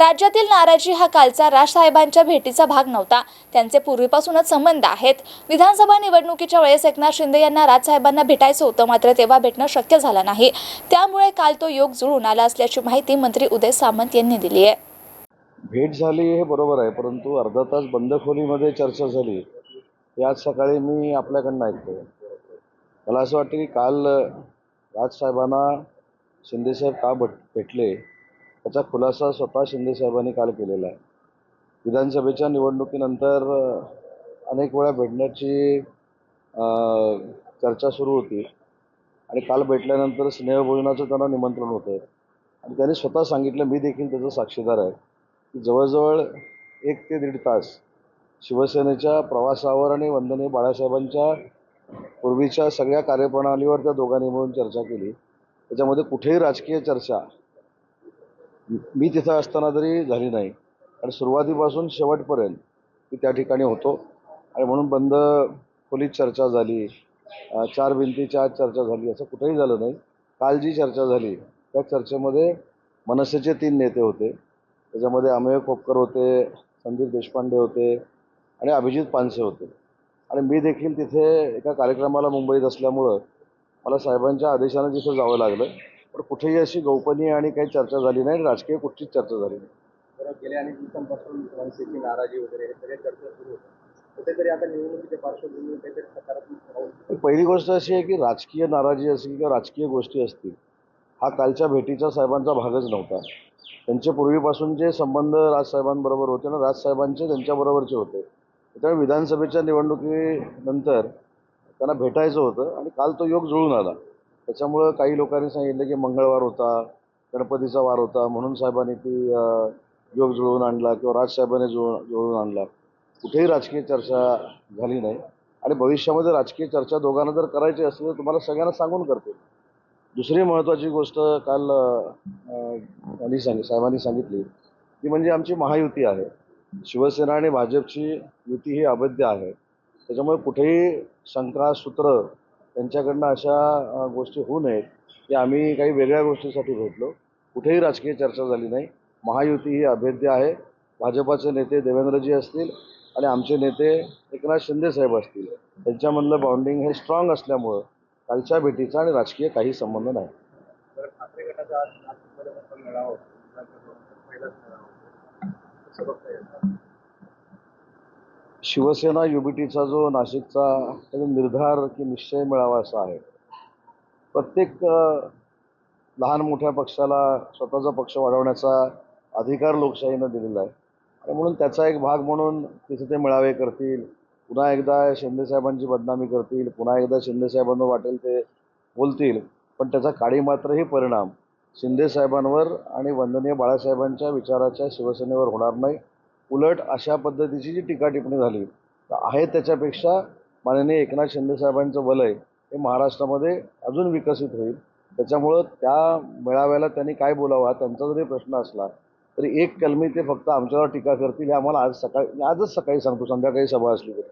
राज्यातील नाराजी हा कालचा राजसाहेबांच्या भेटीचा भाग नव्हता. त्यांचे पूर्वीपासूनच संबंध आहेत. विधानसभा निवडणुकीच्या वेळेस एकनाथ शिंदे यांना राजसाहेबांना भेटायचं होतं मात्र तेव्हा भेटणं शक्य झालं नाही. त्यामुळे काल तो योग जुळून आला असल्याची माहिती मंत्री उदय सामंत यांनी दिली आहे. भेट झाली हे बरोबर आहे परंतु अर्धा तास बंद खोलीमध्ये चर्चा झाली. हे आज सकाळी मी आपल्याकडनं ऐकतो मला असं वाटतं की काल राजसाहेबांना शिंदेसाहेब का भेटले? त्याचा खुलासा स्वतः शिंदेसाहेबांनी काल केलेला आहे. विधानसभेच्या निवडणुकीनंतर अनेक वेळा भेटण्याची चर्चा सुरू होती. आणि काल भेटल्यानंतर स्नेहभोजनाचं त्यांना निमंत्रण होतं. आणि त्यांनी स्वतः सांगितलं मी देखील त्याचा साक्षीदार आहे. की जवळजवळ एक ते दीड तास शिवसेनेच्या प्रवासावर आणि वंदनीय बाळासाहेबांच्या पूर्वीच्या सगळ्या कार्यप्रणालीवर त्या दोघांनी मिळून चर्चा केली. त्याच्यामध्ये कुठेही राजकीय चर्चा मी तिथं असताना तरी झाली नाही आणि सुरुवातीपासून शेवटपर्यंत मी त्या ठिकाणी होतो. आणि म्हणून बंद खोलीत चर्चा झाली चार भिंतीच्या आत चर्चा झाली असं कुठेही झालं नाही. काल जी चर्चा झाली त्या चर्चेमध्ये मनसेचे तीन नेते होते. त्याच्यामध्ये अमेय खोपकर होते संदीप देशपांडे होते आणि अभिजित पानसे होते. आणि मी देखील तिथे एका कार्यक्रमाला मुंबईत असल्यामुळं मला साहेबांच्या आदेशानं तिथं जावं लागलं. पण कुठेही अशी गोपनीय आणि काही चर्चा झाली नाही राजकीय कुठचीच चर्चा झाली नाही. गेल्या अनेक दिवसांपासून मनसेची नाराजी वगैरे हे सगळ्या चर्चा सुरू कुठेतरी आता निवडणुकीच्या पार्श्वभूमीवर काहीतरी सकारात्मक पाऊल तर पहिली गोष्ट अशी आहे की राजकीय नाराजी असेल किंवा राजकीय गोष्टी असतील हा कालच्या भेटीचा साहेबांचा भागच नव्हता. त्यांचे पूर्वीपासून जे संबंध राजसाहेबांबरोबर होते ना राजसाहेबांचे त्यांच्याबरोबरचे होते. त्यामुळे विधानसभेच्या निवडणुकीनंतर त्यांना भेटायचं होतं आणि काल तो योग जुळून आला. त्याच्यामुळं काही लोकांनी सांगितलं की मंगळवार होता गणपतीचा वार होता म्हणून साहेबांनी ती योग जुळवून आणला किंवा राजसाहेबांनी जुळून जुळवून आणला. कुठेही राजकीय चर्चा झाली नाही. आणि भविष्यामध्ये राजकीय चर्चा दोघांना जर करायची असेल तर तुम्हाला सगळ्यांना सांगून करते दुसरी महत्त्वाची गोष्ट काल अं, यांनी साहेबांनी सांगितली ती म्हणजे आमची महायुती आहे. शिवसेना आणि भाजपची युती ही अवैध आहे. त्याच्यामुळे कुठेही शंकासूत्र त्यांच्याकडनं अशा गोष्टी होऊ नयेत की आम्ही काही वेगळ्या गोष्टीसाठी भेटलो. कुठेही राजकीय चर्चा झाली नाही. महायुती ही अभेद्य आहे. भाजपाचे नेते देवेंद्रजी असतील आणि आमचे नेते एकनाथ शिंदेसाहेब असतील. त्यांच्यामधलं बाउंडिंग हे स्ट्रॉंग असल्यामुळं कालच्या भेटीचा आणि राजकीय काही संबंध नाही. ठाकरे गटाचा आज नाशिकमध्ये मोठा मेळावा होता विधानसभेनंतर पहिलाच मेळावा होता कसं बघता येतं शिवसेना युबीटीचा जो नाशिकचा निर्धार की निश्चय मिळावा असा आहे. प्रत्येक लहान मोठ्या पक्षाला स्वतःचा पक्ष वाढवण्याचा अधिकार लोकशाहीनं दिलेला आहे. आणि म्हणून त्याचा एक भाग म्हणून तिथे ते मेळावे करतील पुन्हा एकदा शिंदेसाहेबांची बदनामी करतील पुन्हा एकदा शिंदेसाहेबांना वाटेल ते बोलतील पण त्याचा काळी मात्रही परिणाम शिंदेसाहेबांवर आणि वंदनीय बाळासाहेबांच्या विचाराच्या शिवसेनेवर होणार नाही. उलट अशा पद्धतीची जी टीका टिप्पणी झाली तर आहे त्याच्यापेक्षा माननीय एकनाथ शिंदेसाहेबांचं वलय हे महाराष्ट्रामध्ये अजून विकसित होईल. त्याच्यामुळं त्या मेळाव्याला त्यांनी काय बोलावा त्यांचा जरी प्रश्न असला तरी एक कलमी ते फक्त आमच्यावर टीका करतील हे आम्हाला आज सकाळी मी आजच सकाळी सांगतो संध्याकाळी सभा असली तरी.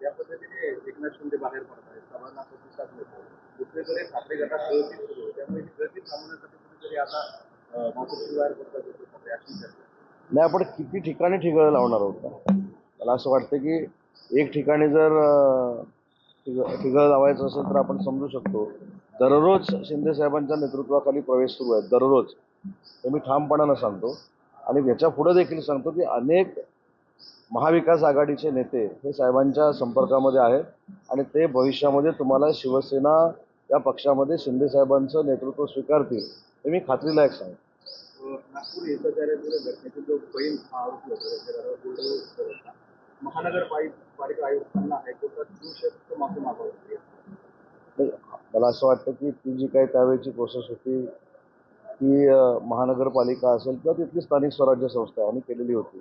ज्या पद्धतीने एकनाथ शिंदे बाहेर पडत आहेत सभांना प्रतिसाद मिळतो दुसरीकडे ठाकरे गटात गळती सुरू त्यामुळे गळती थांबवण्यासाठी कुठेतरी आता मातोश्री बाहेर पडतात अशी चर्चा नाही आपण किती ठिकाणी ठिगळं लावणार आहोत का? मला असं वाटतं की एक ठिकाणी जर ठिग ठिगळ लावायचं असेल तर आपण समजू शकतो. दररोज शिंदे साहेबांच्या नेतृत्वाखाली प्रवेश सुरू आहे दररोज. हे मी ठामपणानं सांगतो. आणि याच्यापुढे देखील सांगतो की अनेक महाविकास आघाडीचे नेते हे साहेबांच्या संपर्कामध्ये आहेत आणि ते भविष्यामध्ये तुम्हाला शिवसेना या पक्षामध्ये शिंदे साहेबांचं नेतृत्व स्वीकारतील हे मी खात्रीलायक सांगतो. नागपूर हिंसाचाराच्या घटनेचा जो बहीण हा आरोपी होता त्याच्या घरावर गोंधळ होता महानगरपालिका आयुक्तांना हायकोर्टात दिवशक्त माफी मागावी लागली. मला असं वाटतं की ती जी काही त्यावेळेची प्रोसेस होती ती महानगरपालिका असेल किंवा तिथली स्थानिक स्वराज्य संस्था यांनी केलेली होती.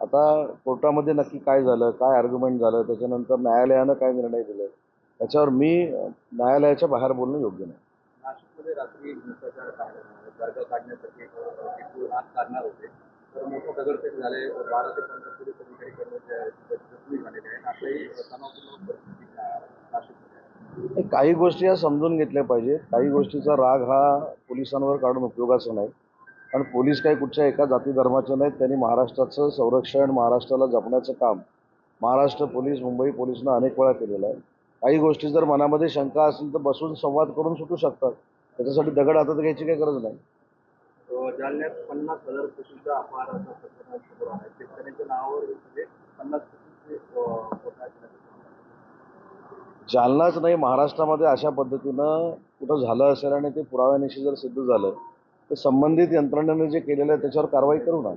आता कोर्टामध्ये नक्की काय झालं काय आर्ग्युमेंट झालं त्याच्यानंतर न्यायालयानं काय निर्णय दिले त्याच्यावर मी न्यायालयाच्या बाहेर बोलणं योग्य नाही. नाशिकमध्ये रात्री हिंसाचार काढ- वर्ग काढण्यासाठी एक आत काढणार होते. तर मोठं दगडफेक झाले. बारा ते पंधरा पोलीस अधिकारी कर्मचारी जखमी झालेले आहेत. आताही तणावपूर्ण परिस्थिती नाशिकमध्ये काही गोष्टी या समजून घेतल्या पाहिजेत. काही गोष्टीचा राग हा पोलिसांवर काढून उपयोगाचा नाही. कारण पोलीस काही कुठच्या एका जाती धर्माचे नाहीत. त्यांनी महाराष्ट्राचं संरक्षण महाराष्ट्राला जपण्याचं काम महाराष्ट्र पोलीस मुंबई पोलिसनं अनेक वेळा केलेलं आहे. काही गोष्टी जर मनामध्ये शंका असेल तर बसून संवाद करून सुटू शकतात. त्याच्यासाठी दगड हातात घ्यायची काही गरज नाही. अ, जालन्यात पन्नास हजार कोटीचा अपहाराचा प्रकरण समोर आहे शेतकऱ्यांच्या नावावर म्हणजे पन्नास कोटीचे. जालनाच नाही महाराष्ट्रामध्ये अशा पद्धतीनं कुठं झालं असेल आणि ते पुराव्यानिशी जर सिद्ध झालं तर संबंधित यंत्रणेने जे केलेलं आहे त्याच्यावर कारवाई करू ना